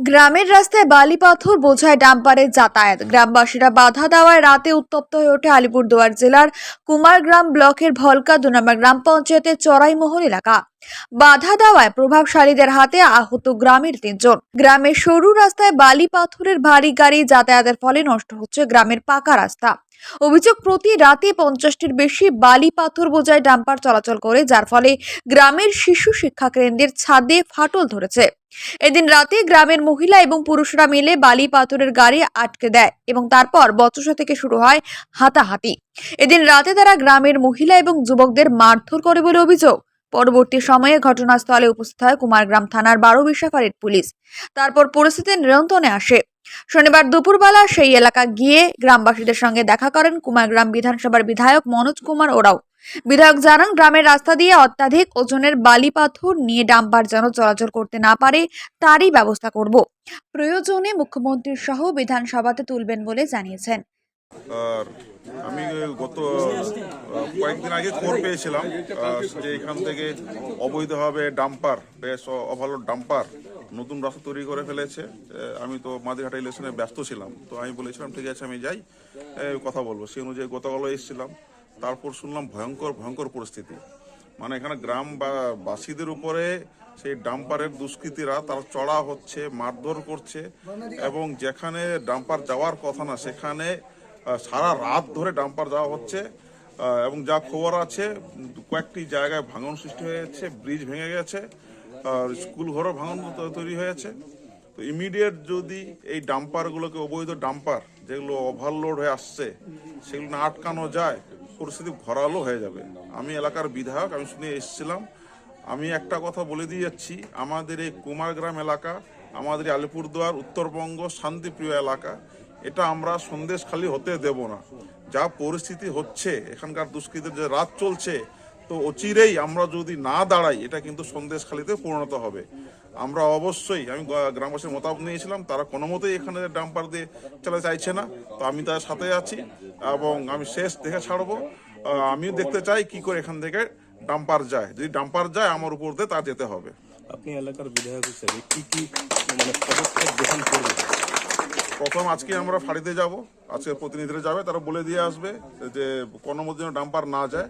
গ্রামের রাস্তায় বালি পাথর বোঝায় ডাম্পারে যাতায়াত। গ্রামবাসীরা বাধা দেওয়ায় রাতে উত্তপ্ত হয়ে ওঠে আলিপুরদুয়ার জেলার কুমারগ্রাম ব্লকের ভলকা দুনামা গ্রাম পঞ্চায়েতের চড়াইমোহর এলাকা। বাধা দেওয়ায় প্রভাবশালীদের হাতে আহত গ্রামের তিনজন। গ্রামের সরু রাস্তায় বালি পাথরের ভারী গাড়ি যাতায়াতের ফলে নষ্ট হচ্ছে গ্রামের পাকা রাস্তা। অভিযোগ, প্রতি রাতে পঞ্চাশটির বেশি বালি পাথর বোঝায় ডাম্পার চলাচল করে, যার ফলে গ্রামের শিশু শিক্ষা কেন্দ্রের ছাদে ফাটল ধরেছে। এদিন রাতে গ্রামের মহিলা এবং পুরুষরা মিলে বালি পাথরের গাড়ি আটকে দেয় এবং তারপর বচসা থেকে শুরু হয় হাতাহাতি। এদিন রাতে তারা গ্রামের মহিলা এবং যুবকদের মারধর করে বলে অভিযোগ। পরবর্তী সময়ে ঘটনাস্থলে উপস্থিত হয় কুমারগ্রাম থানার বারো বিশাফারের পুলিশ। তারপর পরিস্থিতি নিয়ন্ত্রণে আসে। শনিবার দুপুরবেলা সেই এলাকা গিয়ে গ্রামবাসীদের সঙ্গে দেখা করেন কুমারগ্রাম বিধানসভার বিধায়ক মনোজ কুমার ওরাও। বিধায়ক জানান, গ্রামের রাস্তা দিয়ে অত্যাধিক ওজনের বালি পাথর নিয়ে ডাম্পার যেন চলাচল করতে না পারে, তারই ব্যবস্থা করব। প্রয়োজনে মুখ্যমন্ত্রীর সহ বিধানসভাতে তুলবেন বলে জানিয়েছেন। আমি গত কয়েকদিন আগে খবর পেয়েছিলাম যে এখান থেকে অবৈধভাবে ডাম্পার, বেশ অভালো ডাম্পার নতুন রাস্তা তৈরি করে ফেলেছে। আমি তো মাঝেঘাটা ইলেকশনে ব্যস্ত ছিলাম। তো আমি বলেছিলাম, ঠিক আছে, আমি যাই। কথা বলব। সেই অনুযায়ী গতকালও এসেছিলাম। তারপর শুনলাম ভয়ঙ্কর ভয়ঙ্কর পরিস্থিতি। মানে এখানে গ্রাম বা বাসীদের উপরে সেই ডাম্পারের দুষ্কৃতীরা, তারা চড়া হচ্ছে, মারধর করছে এবং যেখানে ডাম্পার যাওয়ার কথা না, সেখানে সারা রাত ধরে ডাম্পার যাওয়া হচ্ছে এবং যা খবর আছে, কয়েকটি জায়গায় ভাঙন সৃষ্টি হয়েছে ব্রিজ ভেঙে গেছে, আর স্কুল ঘরও ভাঙন তৈরি হয়েছে তো ইমিডিয়েট যদি এই ডাম্পারগুলোকে, অবৈধ ডাম্পার যেগুলো ওভারলোড হয়ে আসছে, সেগুলো না আটকানো যায়, পরিস্থিতি ঘরালো হয়ে যাবে। আমি এলাকার বিধায়ক, আমি শুনে এসেছিলাম। আমি একটা কথা বলে দিয়ে যাচ্ছি, আমাদের এই কুমারগ্রাম এলাকা, আমাদের আলিপুরদুয়ার, উত্তরবঙ্গ, শান্তিপ্রিয় এলাকা এটা আমরা সন্দেশখালি হতে দেব না। যা পরিস্থিতি হচ্ছে, এখানকার দুষ্কৃতের যে রাত চলছে, তো অচিরেই আমরা যদি না দাঁড়াই, এটা কিন্তু সন্দেশখালিতে পরিণত হবে। আমরা অবশ্যই, আমি গ্রামবাসীর মতামত নিয়েছিলাম, তারা কোনো মতেই এখানে ডাম্পার দিয়ে চালাতে চাইছে না। তো আমি তার সাথে আছি এবং আমি শেষ দেখে ছাড়বো। আমিও দেখতে চাই কি করে এখান থেকে ডাম্পার যায়। যদি ডাম্পার যায়, আমার উপর দিয়ে তা যেতে হবে। আপনি এলাকার বিধায়ক হিসেবে কি কি মানে পদক্ষেপ গ্রহণ করবেন? প্রথম আজকে আমরা ফাঁড়িতে যাব। আজকে প্রতিনিধিরা যাবে, তারা বলে দিয়ে আসবে যে কোনো মধ্যে যেন ডাম্পার না যায়।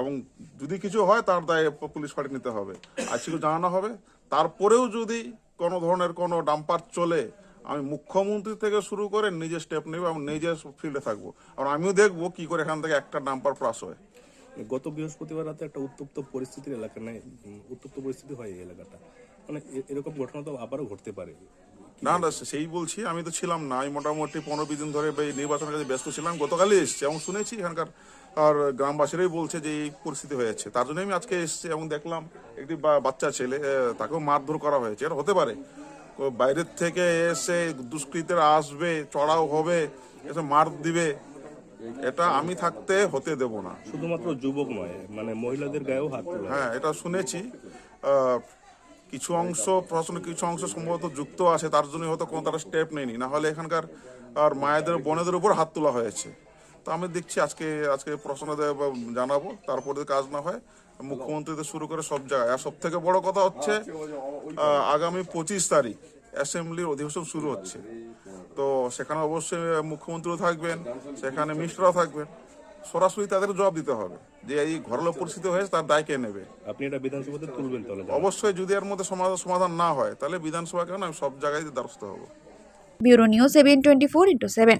এবং যদি কিছু হয়, তার দায়ে পুলিশ ফাঁড়ি নিতে হবে। আজকে জানানো হবে। তারপরেও যদি কোনো ধরনের কোনো ডাম্পার চলে, আমি মুখ্যমন্ত্রী থেকে শুরু করে নিজে স্টেপ নেব এবং নিজে ফিল্ডে থাকব। আর আমিও দেখব কি করে এখান থেকে একটা ডাম্পার প্লাস হয়। গত বৃহস্পতিবার রাতে একটা উত্তপ্ত পরিস্থিতির এলাকা নেই উত্তপ্ত পরিস্থিতি হয় এই এলাকাটা। মানে এরকম ঘটনা তো আবারও ঘটতে পারে। না না সেই বলছি আমি তো ছিলাম না। আমি মোটামুটি পনেরো বিশ দিন ধরে এই নির্বাচনের কাছে ব্যস্ত ছিলাম। গতকালই এসেছি এবং শুনেছি এখানকার আর গ্রামবাসীরাই বলছে যে এই পরিস্থিতি হয়েছে। তার জন্য আমি আজকে এসেছি এবং দেখলাম একটি বাচ্চা ছেলে তাকেও মারধর করা হয়েছে। এটা হতে পারে। বাইরের থেকে এসে দুষ্কৃতীরা আসবে চড়াও হবে এসে মার দিবে। এটা আমি থাকতে হতে দেব না। শুধুমাত্র যুবক নয় মানে মহিলাদের গায়েও হাত হ্যাঁ এটা শুনেছি। আহ, কিছু অংশ প্রশাসনের কিছু অংশ সম্ভবত যুক্ত আছে, তার জন্য হয়তো কোনো তারা স্টেপ নেয়নি। না হলে এখানকার, আর মায়েদের, বোনেদের উপর হাত তোলা হয়েছে। তো আমি দেখছি আজকে আজকে প্রশ্নদের জানাব, তারপরে কাজ না হয় মুখ্যমন্ত্রী থেকে শুরু করে সব জায়গায়। আর সব থেকে বড় কথা হচ্ছে আগামী পঁচিশ তারিখ অ্যাসেম্বলির অধিবেশন শুরু হচ্ছে। তো সেখানে অবশ্যই মুখ্যমন্ত্রীও থাকবেন, সেখানে মিনিস্টারও থাকবেন। সরাসরি তাদের জবাব দিতে হবে যে এই ঘরলো পরিস্থিতি হয়েছে তার দায় কে নেবে? আপনি এটা বিধানসভাতে তুলবেন তাহলে। অবশ্যই যদি এর মধ্যে সমাধান সমাধান না হয় তাহলে বিধানসভা কেন আমি সব জায়গায় দ্বারস্থ হব। Bureau news seven twenty four into seven.